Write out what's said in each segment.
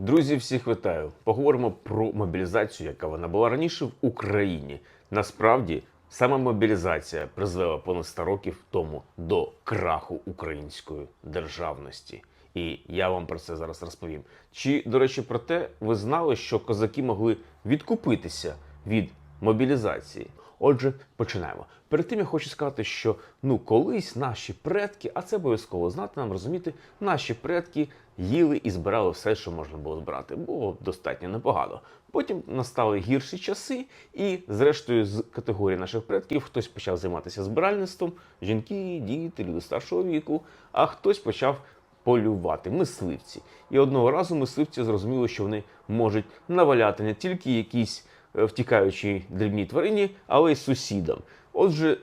Друзі, всіх вітаю. Поговоримо про мобілізацію, яка вона була раніше в Україні. Насправді, саме мобілізація призвела понад 100 років тому до краху української державності. І я вам про це зараз розповім. Чи, до речі, про те, ви знали, що козаки могли відкупитися від мобілізації? Отже, починаємо. Перед тим я хочу сказати, що ну колись наші предки, а це обов'язково знати нам розуміти, наші предки їли і збирали все, що можна було збирати. Було достатньо непогано. Потім настали гірші часи, і, зрештою, з категорії наших предків хтось почав займатися збиральництвом, жінки, діти, люди старшого віку, а хтось почав полювати, мисливці. І одного разу мисливці зрозуміли, що вони можуть наваляти не тільки якісь е, втікаючі дрібні тварині, але й сусідам. Отже,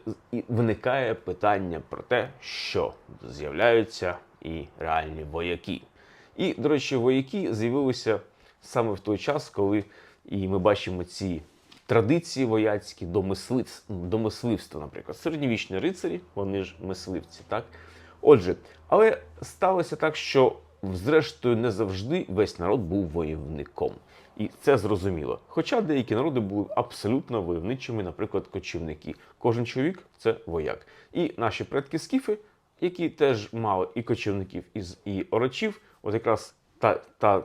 виникає питання про те, що з'являються і реальні вояки. І, до речі, вояки з'явилися саме в той час, коли і ми бачимо ці традиції вояцькі до мисливства, наприклад. Середньовічні рицарі, вони ж мисливці, так? Отже, але сталося так, що зрештою не завжди весь народ був войовником. І це зрозуміло. Хоча деякі народи були абсолютно войовничими, наприклад, кочівники. Кожен чоловік це вояк. І наші предки скіфи, які теж мали і кочівників, і, орочів, от якраз та, та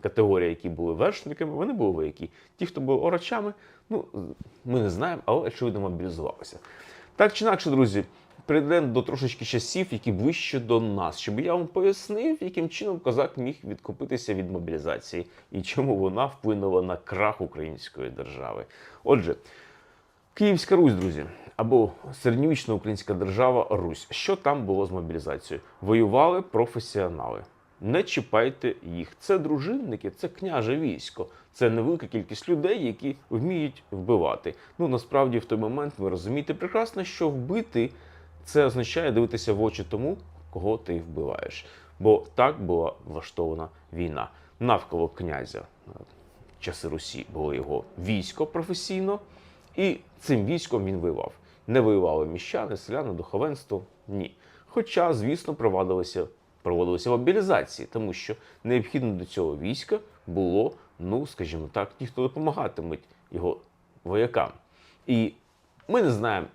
категорія, які були вершниками, вони були вояки. Ті, хто були орочами, ну ми не знаємо, але очевидно мобілізувалися. Так чи інакше, друзі, прийдемо до трошечки часів, які ближче до нас, щоб я вам пояснив, яким чином козак міг відкупитися від мобілізації і чому вона вплинула на крах української держави. Отже, Київська Русь, друзі, або середньовічна українська держава Русь. Що там було з мобілізацією? Воювали професіонали. Не чіпайте їх. Це дружинники, це княже військо, це невелика кількість людей, які вміють вбивати. Ну насправді в той момент ви розумієте прекрасно, що вбити це означає дивитися в очі тому, кого ти вбиваєш. Бо так була влаштована війна. Навколо князя е, часи Русі було його військо професійно, і цим військом він воював. Не воювали міщани, селяни, духовенство. Ні. Хоча, звісно, проводилися, проводилися мобілізації, тому що необхідно до цього війська було, ну скажімо так, ті, хто допомагатимуть його воякам. І ми не знаємо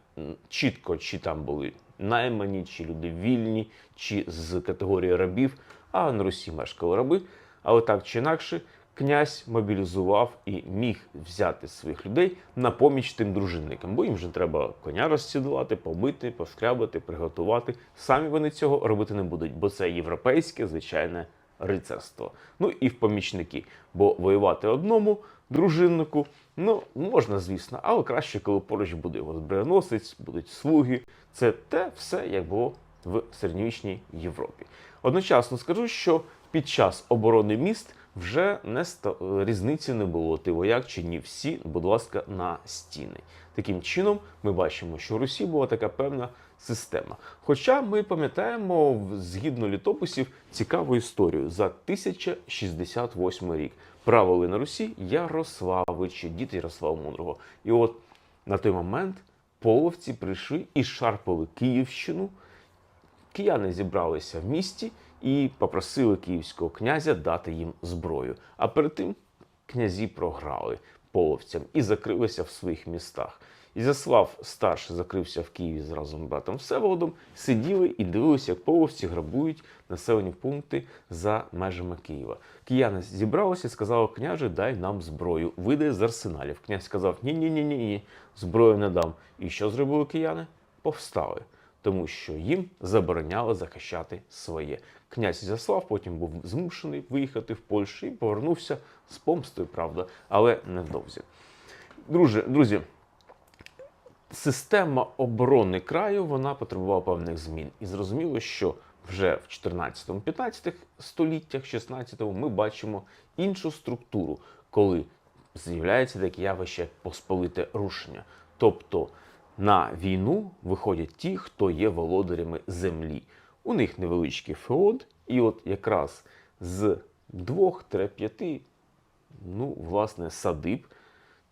чітко, чи там були наймані, чи люди вільні, чи з категорії рабів, а на Русі мешкали раби. Але так чи інакше, князь мобілізував і міг взяти своїх людей на поміч тим дружинникам, бо їм же треба коня розсідувати, побити, пошкрябати, приготувати. Самі вони цього робити не будуть, бо це європейське звичайне рицарство. Ну і в помічники, бо воювати одному дружиннику, ну можна, звісно, але краще, коли поруч буде його зброєносець, будуть слуги. Це те все, як було в середньовічній Європі. Одночасно скажу, що під час оборони міст вже не ста... різниці не було. Ти вояк чи ні, всі, будь ласка, на стіни. Таким чином, ми бачимо, що в Русі була така певна система. Хоча ми пам'ятаємо згідно літописів цікаву історію за 1068 рік. Правили на Русі Ярославичі, діти Ярослава Мудрого. І от на той момент половці прийшли і шарпали Київщину. Кияни зібралися в місті і попросили київського князя дати їм зброю. А перед тим князі програли половцям і закрилися в своїх містах. Ізяслав старший закрився в Києві з разом братом Всеволодом, сиділи і дивилися, як половці грабують населені пункти за межами Києва. Кияни зібралися і сказали, княже, дай нам зброю, видай з арсеналів. Князь сказав: ні, ні, зброю не дам. І що зробили кияни? Повстали тому що їм забороняли захищати своє. Князь Ізяслав потім був змушений виїхати в Польщу і повернувся з помстою, правда, але невдовзі. Друже, друзі, система оборони краю вона потребувала певних змін. І зрозуміло, що вже в 14-15 століттях, 16-му, ми бачимо іншу структуру, коли з'являється таке явище посполите рушення. Тобто на війну виходять ті, хто є володарями землі. У них невеличкий феод, і от якраз з 2-5 ну, власне, садиб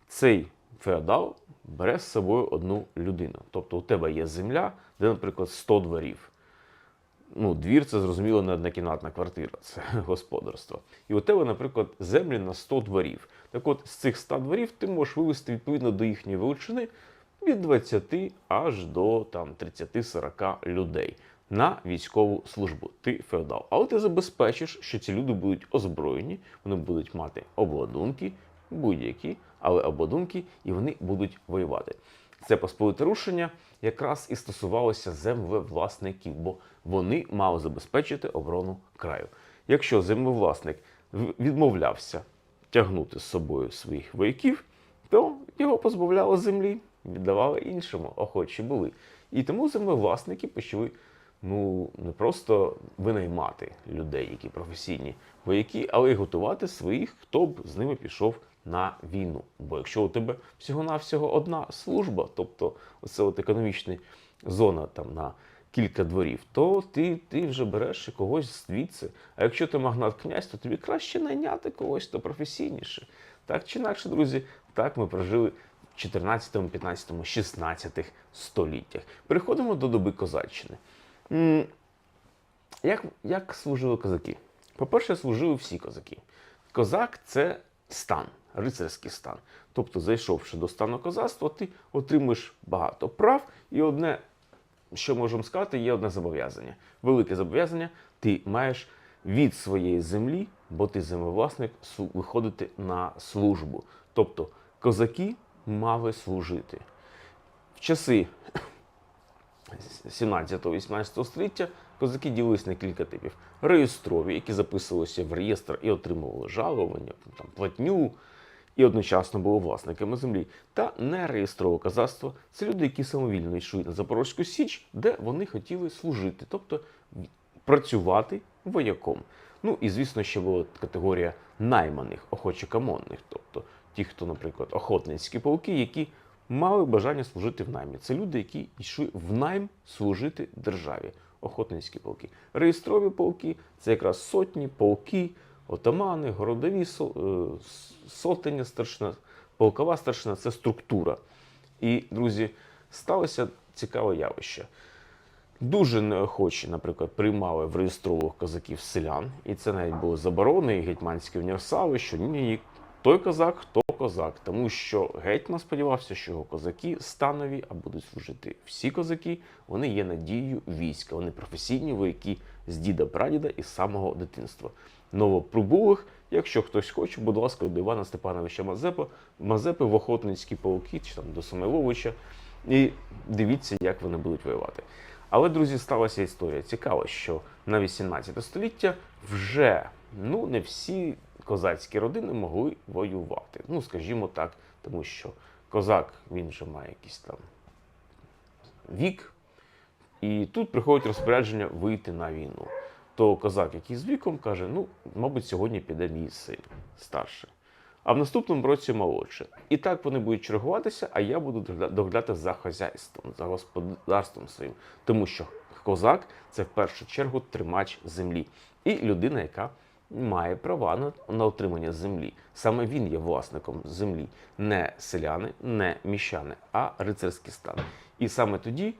цей феодал бере з собою одну людину. Тобто у тебе є земля, де, наприклад, 100 дворів. Ну, двір це зрозуміло не однокімнатна квартира, це господарство. І у тебе, наприклад, землі на 100 дворів. Так от з цих 100 дворів ти можеш вивести відповідно до їхньої величини від 20 аж до там 30-40 людей на військову службу. Ти феодал. Але ти забезпечиш, що ці люди будуть озброєні, вони будуть мати обладунки, будь-які, але обладунки, і вони будуть воювати. Це посполите рушення якраз і стосувалося землевласників, бо вони мали забезпечити оборону краю. Якщо землевласник відмовлявся тягнути з собою своїх вояків, то його позбавляли землі, віддавали іншому, охочі були. І тому землевласники почали ну не просто винаймати людей, які професійні вояки, але й готувати своїх, хто б з ними пішов на війну. Бо якщо у тебе всього-навсього одна служба, тобто оце от економічна зона там на кілька дворів, то ти, ти вже береш і когось звідси. А якщо ти магнат князь, то тобі краще найняти когось, хто професійніше. Так чи інакше, друзі, так ми прожили в 14, 15, 16 століттях. Переходимо до доби козаччини. Як, як служили козаки? По-перше, служили всі козаки. Козак це стан, рицарський стан. Тобто, зайшовши до стану козацтва, ти отримуєш багато прав, і одне, що можемо сказати, є одне зобов'язання. Велике зобов'язання ти маєш від своєї землі, бо ти землевласник, виходити на службу. Тобто козаки мали служити. В часи 17-18 століття козаки ділились на кілька типів: реєстрові, які записувалися в реєстр і отримували жалування, там, платню, і одночасно були власниками землі. Та нереєстрове козацтво це люди, які самовільно йшли на Запорозьку Січ, де вони хотіли служити, тобто працювати вояком. Ну і звісно, ще була категорія найманих, охочекамонних, тобто ті, хто, наприклад, охотницькі полки, які мали бажання служити в наймі. Це люди, які йшли в найм служити державі. Охотницькі полки. Реєстрові полки це якраз сотні, полки, отамани, городові е, сотення старшина, полкова старшина це структура. І, друзі, сталося цікаве явище. Дуже неохочі, наприклад, приймали в реєстрових козаків селян, і це навіть було заборонено, і гетьманські універсали, що ні, ні, той козак, хто козак, тому що гетьман сподівався, що його козаки станові, а будуть служити всі козаки, вони є надією війська, вони професійні вояки з діда прадіда і самого дитинства. Новоприбулих, якщо хтось хоче, будь ласка, до Івана Степановича Мазепи, Мазепи в охотницькі полки чи там до Самойловича, і дивіться, як вони будуть воювати. Але, друзі, сталася історія. Цікаво, що на 18 століття вже ну, не всі козацькі родини могли воювати. Ну, скажімо так, тому що козак він вже має якийсь там вік, і тут приходить розпорядження вийти на війну. То козак, який з віком, каже: ну, мабуть, сьогодні піде мій син старший. А в наступному році молодше. І так вони будуть чергуватися, а я буду догля- доглядати за хазяйством, за господарством своїм. Тому що козак це в першу чергу тримач землі і людина, яка має права на отримання землі. Саме він є власником землі, не селяни, не міщани, а рицарський стан. І саме тоді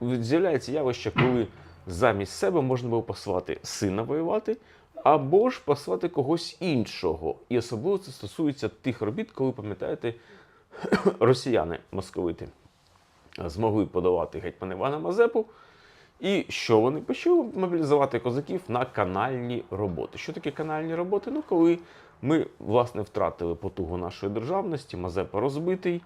з'являється явище, коли замість себе можна було послати сина воювати, або ж послати когось іншого. І особливо це стосується тих робіт, коли пам'ятаєте, росіяни московити змогли подавати гетьмана Івана Мазепу. І що вони почали мобілізувати козаків на канальні роботи. Що таке канальні роботи? Ну, коли ми власне втратили потугу нашої державності, Мазепа розбитий,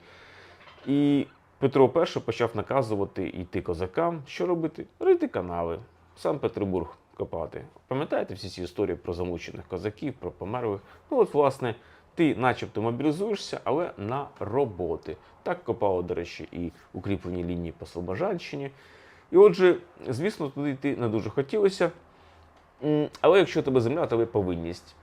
і Петро І почав наказувати йти козакам, що робити? Рити канави, сам Петербург копати. Пам'ятаєте всі ці історії про замучених козаків, про померлих? Ну, от, власне, ти начебто мобілізуєшся, але на роботи. Так копало, до речі, і укріплені лінії по Слобожанщині. І отже, звісно, туди йти не дуже хотілося. Але якщо тебе земля, є повинність.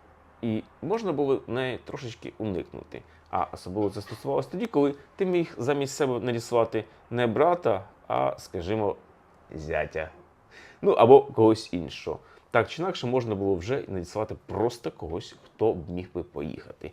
І можна було неї трошечки уникнути. А особливо це стосувалося тоді, коли ти міг замість себе надіслати не брата, а, скажімо, зятя. Ну або когось іншого. Так чи інакше можна було вже і надіслати просто когось, хто б міг би поїхати.